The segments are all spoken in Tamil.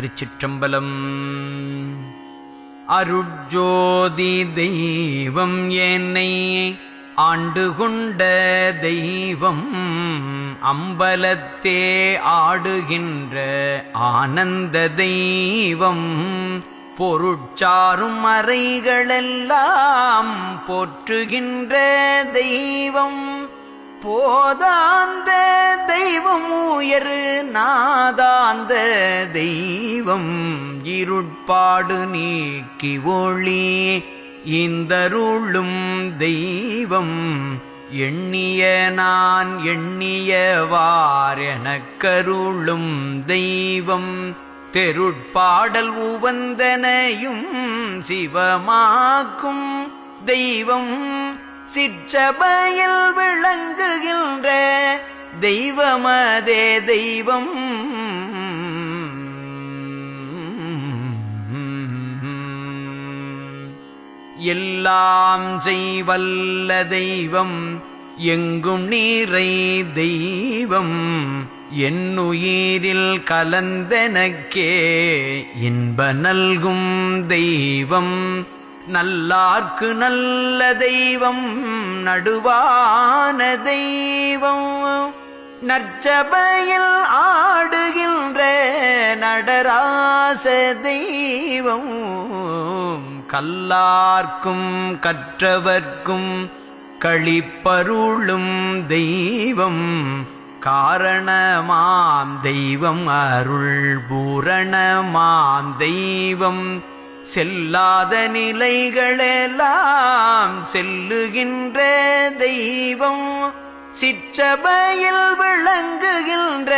திருச்சிற்றம்பலம். அருட்ஜோதி தெய்வம் என்னை ஆண்டு கொண்ட தெய்வம் அம்பலத்தே ஆடுகின்ற ஆனந்த தெய்வம். பொருட்சாரும் மறைகளெல்லாம் போற்றுகின்ற தெய்வம். போதாந்த தெய்வம் உயரு நாதாந்த தெய்வம் இருட்பாடு நீக்கி ஒளி இந்தருளும் தெய்வம். எண்ணிய நான் எண்ணியவார் எனக்கருளும் தெய்வம். தெருட்பாடல் உவந்தனையும் சிவமாக்கும் தெய்வம். சிற்றபையில் விளங்குகின்ற தெய்வமதே தெய்வம். எல்லாம் செய்வல்ல தெய்வம் எங்கும் நீரை தெய்வம். என்னுயிரில் கலந்தனக்கே இன்ப நல்கும் தெய்வம். நல்லார்க்கு நல்ல தெய்வம் நடுவான தெய்வம். நற்சபையில் ஆடுகின்ற நடராச தெய்வம். கல்லார்க்கும் கற்றவர்க்கும் கழிப்பருளும் தெய்வம். காரணமாம் தெய்வம் அருள் பூரணமாம் தெய்வம். செல்லாத நிலைகளெல்லாம் செல்லுகின்ற தெய்வம் சிற்றபையில் விளங்குகின்ற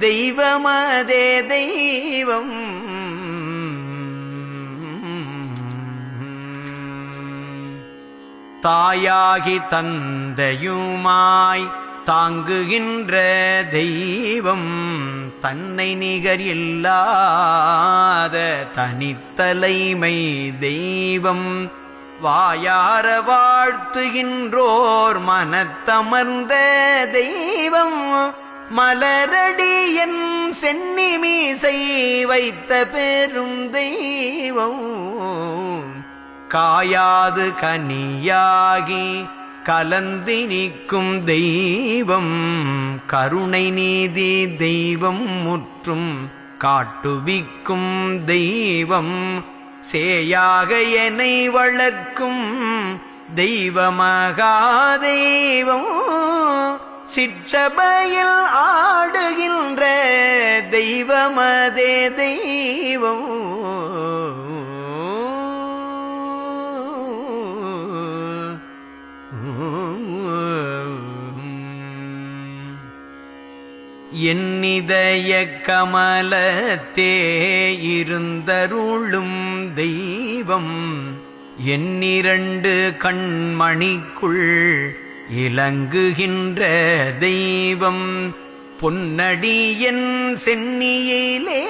தெய்வமதே தெய்வம். தாயாகி தந்தையுமாய் தாங்குகின்ற தெய்வம் தன்னை நிகர் இல்லாத தனித்தலைமை தெய்வம். வாயார வாழ்த்துகின்றோர் மனத்தமர்ந்த தெய்வம். மலரடியன் சென்னி மீசை வைத்த பெரும் தெய்வம். காயாது கனியாகி கலந்து நிற்கும் தெய்வம் கருணை நீதி தெய்வம் முற்றும் காட்டுவிக்கும் தெய்வம் சேயாக என்னை வளர்க்கும் தெய்வமகா தெய்வம். சிற்றபையில் ஆடுகின்ற தெய்வமதே தெய்வம். என்னிதய கமலத்தே இருந்தருளும் தெய்வம். எண்ணிரண்டு கண்மணிக்குள் இலங்குகின்ற தெய்வம். பொன்னடியன் சென்னியிலே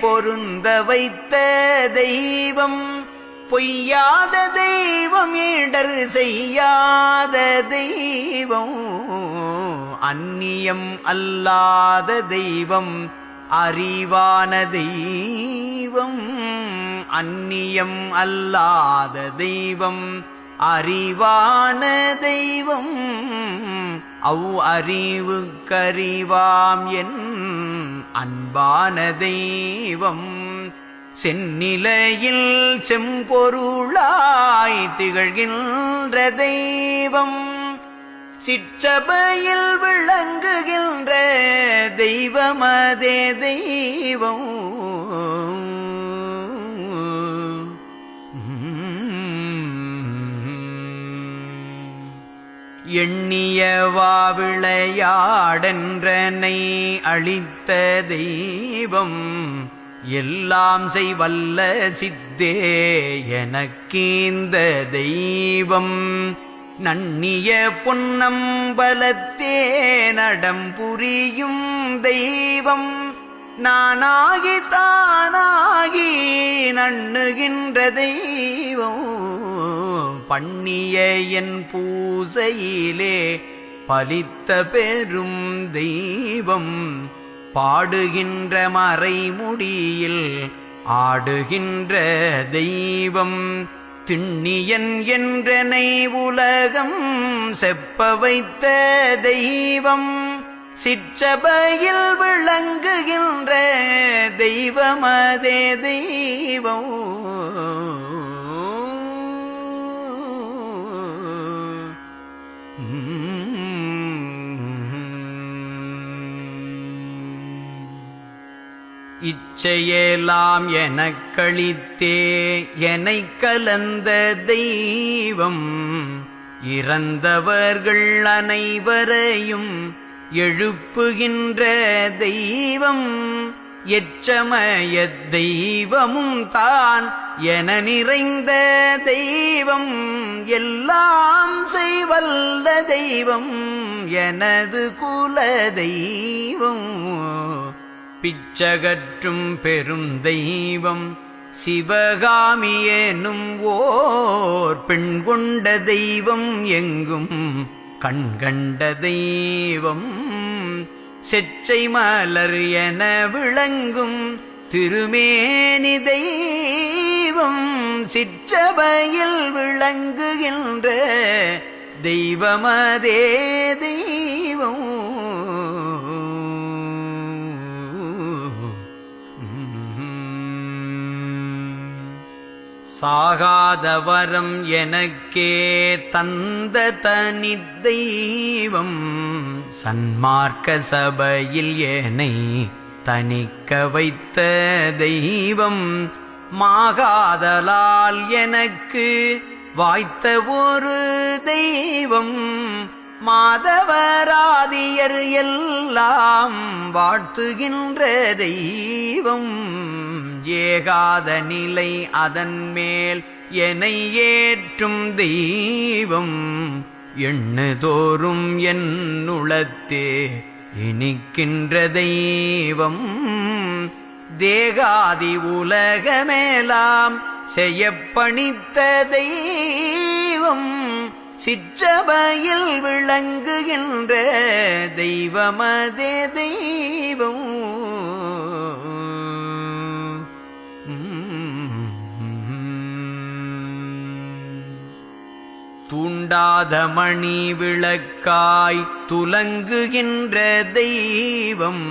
பொருந்த வைத்த தெய்வம். பொய்யாத தெய்வம் இடர் செய்யாத தெய்வம். அந்நியம் அல்லாத தெய்வம் அறிவான தெய்வம் அந்நியம் அல்லாத தெய்வம் அறிவான தெய்வம். அவ் அறிவு கறிவாம் என் அன்பான தெய்வம். செந்நிலையில் செம்பொருளாய் திகழ்கின்ற தெய்வம். சிற்றபையில் விளங்குகின்ற தெய்வமதே தெய்வம். எண்ணிய வாவிளையாடென்றனை அழித்த தெய்வம் எல்லாம் செய்வல்ல சித்தே எனக்கீந்த தெய்வம். நன்னிய பொன்னம்பலத்தே நடம்புரியும் தெய்வம். நானாகி தானாகி நண்ணுகின்ற தெய்வம். பண்ணிய என் பூசையிலே பலித்த பெரும் தெய்வம். பாடுகின்ற மறைமுடியில் ஆடுகின்ற தெய்வம். திண்ணியன் என்றனை உலகம் செப்ப வைத்த தெய்வம். சிற்றபையில் விளங்குகின்ற தெய்வமதே தெய்வம். இச்சையெல்லாம் எனக்களித்தே எனைக் கலந்த தெய்வம். இறந்தவர்கள் அனைவரையும் எழுப்புகின்ற தெய்வம். எச்சமய தெய்வமும் தான் என நிறைந்த தெய்வம். எல்லாம் செய்வல்ல தெய்வம் எனது குல தெய்வம். பிச்சகற்றும் பெரும் தெய்வம் சிவகாமியேனும் ஓர் பெண் கொண்ட தெய்வம் எங்கும் கண்கண்ட தெய்வம். செச்சை மலர் என விளங்கும் திருமேனி தெய்வம் சிற்றபையில் விளங்குகின்ற தெய்வமதே தெய்வம். சாகாதவரம் எனக்கே தந்த தனி தெய்வம் சன்மார்க்க சபையில் ஏனை தனிக்க வைத்த தெய்வம் மாகாதலால் எனக்கு வாய்த்த ஒரு தெய்வம் மாதவராதியர் எல்லாம் வாழ்த்துகின்ற தெய்வம் ஏகாத நிலை அதன் மேல் என்னை ஏற்றும் தெய்வம் எண்ணுதோறும் என் உளத்தே இனிக்கின்ற தெய்வம். தேகாதி உலகமேலாம் செய்யப்பணித்த தெய்வம் சிற்றபையில் விளங்குகின்ற தெய்வமதே தெய்வம். தூண்டாத மணி விளக்காய் துலங்குகின்ற தெய்வம்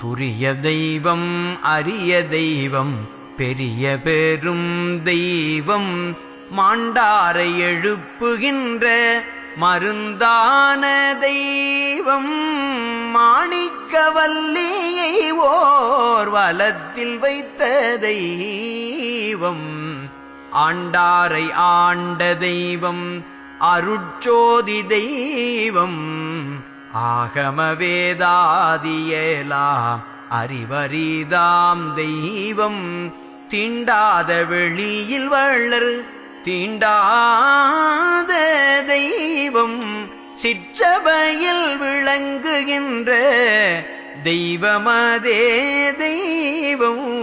துரிய தெய்வம் அரிய தெய்வம் பெரிய பெரும் தெய்வம் மாண்டாரை எழுப்புகின்ற மருந்தான தெய்வம் மாணிக்கவல்லியை ஓர் வலத்தில் வைத்த தெய்வம். ஆண்டாரை ஆண்ட தெய்வம் அருட்சோதி தெய்வம். ஆகம வேதாதியலாம் அறிவரிதாம் தெய்வம். தீண்டாத வெளியில் வள்ளர் தீண்டாத தெய்வம். சிற்றபையில் விளங்குகின்ற தெய்வமதே தெய்வம்.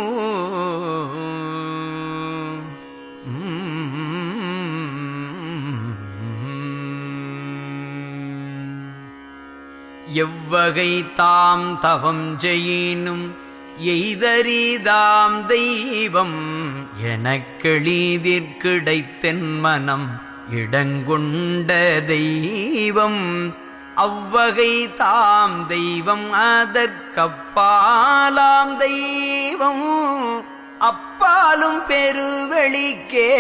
எவ்வகை தாம் தவம் செய்யினும் எய்தறிதாம் தெய்வம் எனக்கெளிதிற்கிடைத்தென் மனம் இடங்கொண்ட தெய்வம் அவ்வகை தாம் தெய்வம் அதற்கப்பாலாம் தெய்வம் அப்பாலும் பெருவெளிக்கே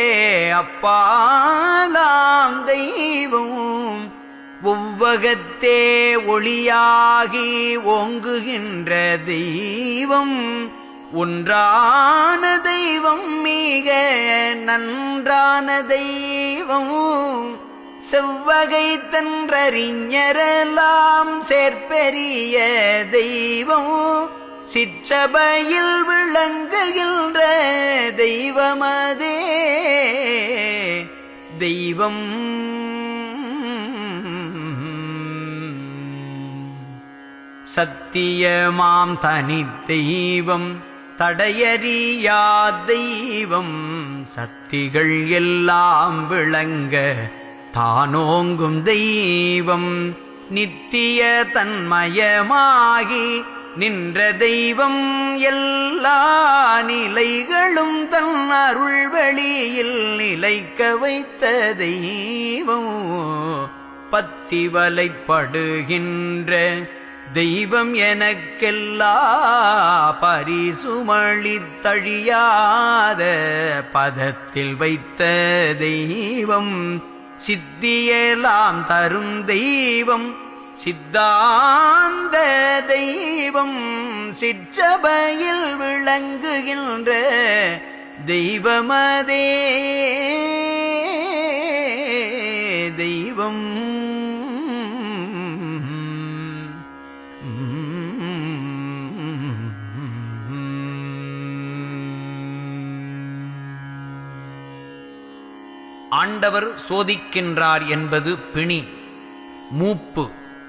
அப்பாலாம் தெய்வம் ஒவ்வகத்தே ஒளியாகி ஓங்குகின்ற தெய்வம் ஒன்றான தெய்வம் மிக நன்றான தெய்வம். செவ்வகை தன்றறிஞரெல்லாம் சேர்ப்பெரிய தெய்வம். சிற்றபையில் விளங்குகின்ற தெய்வமதே தெய்வம் சத்தியமாம் தனி தெய்வம் தடையறியா தெய்வம்? சக்திகள் எல்லாம் விளங்க தானோங்கும் தெய்வம். நித்திய தன்மயமாகி நின்ற தெய்வம் எல்லா நிலைகளும் தன் அருள் வெளியில் நிலைக்க வைத்த தெய்வம். பத்திவலைப்படுகின்ற தெய்வம் எனக்கெல்லா பரிசுமளித்தழியாத பதத்தில் வைத்த தெய்வம் சித்தியெல்லாம் தரும் தெய்வம் சித்தாந்த தெய்வம் சிற்றபையில் விளங்குகின்ற தெய்வமதே. தெய்வம் ஆண்டவர் சோதிக்கின்றார் என்பது பிணி மூப்பு.